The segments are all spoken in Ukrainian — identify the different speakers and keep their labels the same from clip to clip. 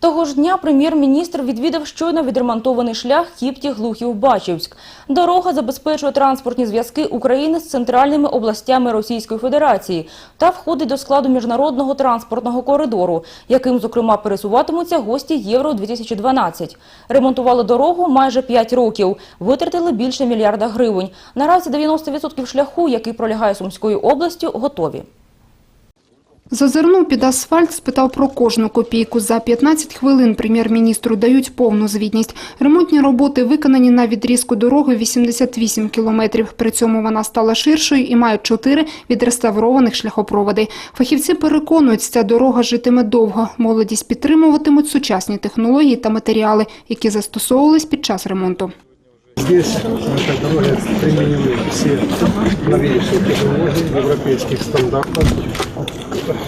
Speaker 1: Того ж дня прем'єр-міністр відвідав щойно відремонтований шлях Кіпті-Глухів-Бачівськ. Дорога забезпечує транспортні зв'язки України з центральними областями Російської Федерації та входить до складу міжнародного транспортного коридору, яким, зокрема, пересуватимуться гості Євро-2012. Ремонтували дорогу майже 5 років, витратили більше мільярда гривень. Наразі 90% шляху, який пролягає Сумською областю, готові.
Speaker 2: Зазирнув під асфальт, спитав про кожну копійку. За 15 хвилин прем'єр-міністру дають повну звітність. Ремонтні роботи виконані на відрізку дороги 88 кілометрів. При цьому вона стала ширшою і має чотири відреставрованих шляхопроводи. Фахівці переконують, ця дорога житиме довго. Молодість підтримуватимуть сучасні технології та матеріали, які застосовувались під час ремонту.
Speaker 3: Здесь на этой дороге применены все новейшие технологии европейских стандартов.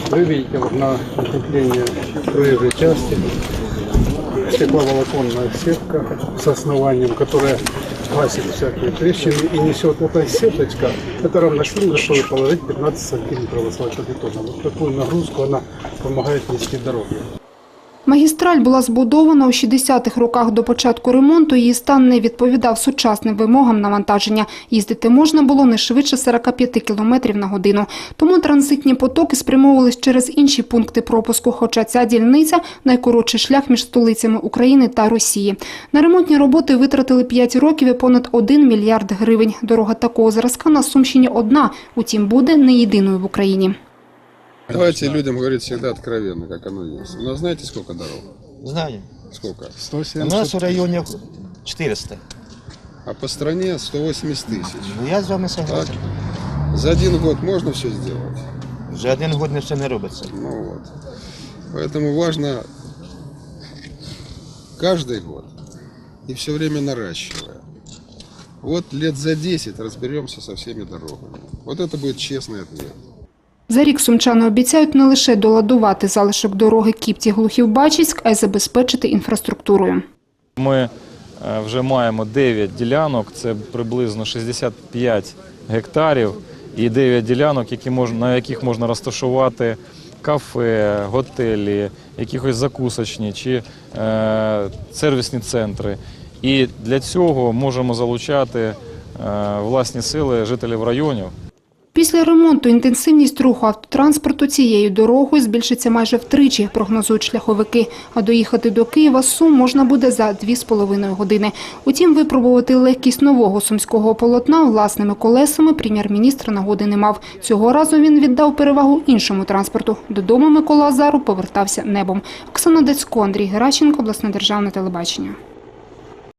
Speaker 3: Вы видите вот на укрепление проезжей части стекловолоконная сетка с основанием, которая гасит всякие трещины и несет эта сеточка. Это равносильно, чтобы положить 15 сантиметров асфальтобетона. Вот такую нагрузку она помогает нести дороги.
Speaker 2: Магістраль була збудована у 60-х роках до початку ремонту. Її стан не відповідав сучасним вимогам навантаження. Їздити можна було не швидше 45 км на годину. Тому транзитні потоки спрямовувались через інші пункти пропуску, хоча ця дільниця – найкоротший шлях між столицями України та Росії. На ремонтні роботи витратили 5 років і понад 1 мільярд гривень. Дорога такого зразка на Сумщині одна, утім буде не єдиною в Україні.
Speaker 4: Давайте людям говорить всегда откровенно, как оно есть. У нас знаете, сколько дорог?
Speaker 5: Знаю.
Speaker 4: Сколько?
Speaker 5: У
Speaker 3: 170
Speaker 5: нас в районі 400.
Speaker 4: А по стране 180 тысяч.
Speaker 5: Ну я з вами
Speaker 4: Так?
Speaker 5: согласен.
Speaker 4: За один год можно все сделать?
Speaker 5: Вже один год не все не робиться.
Speaker 4: Ну вот. Поэтому важно каждый год и все время наращивая. Вот лет за 10 разберемся со всеми дорогами. Вот это будет честный ответ.
Speaker 2: За рік сумчани обіцяють не лише доладувати залишок дороги Кіпті-Глухів-Бачівськ, а й забезпечити інфраструктурою.
Speaker 6: Ми е, вже маємо 9 ділянок, це приблизно 65 гектарів, і 9 ділянок, які мож, на яких можна розташувати кафе, готелі, якихось закусочні чи е, сервісні центри. І для цього можемо залучати е, власні сили жителів районів.
Speaker 2: Після ремонту інтенсивність руху автотранспорту цією дорогою збільшиться майже втричі, прогнозують шляховики. А доїхати до Києва з Сум можна буде за 2,5 години. Утім, випробувати легкість нового сумського полотна власними колесами прем'єр-міністр нагоди не мав. Цього разу він віддав перевагу іншому транспорту. Додому Микола Азару повертався небом. Оксана Децько, Андрій Геращенко, обласне державне телебачення.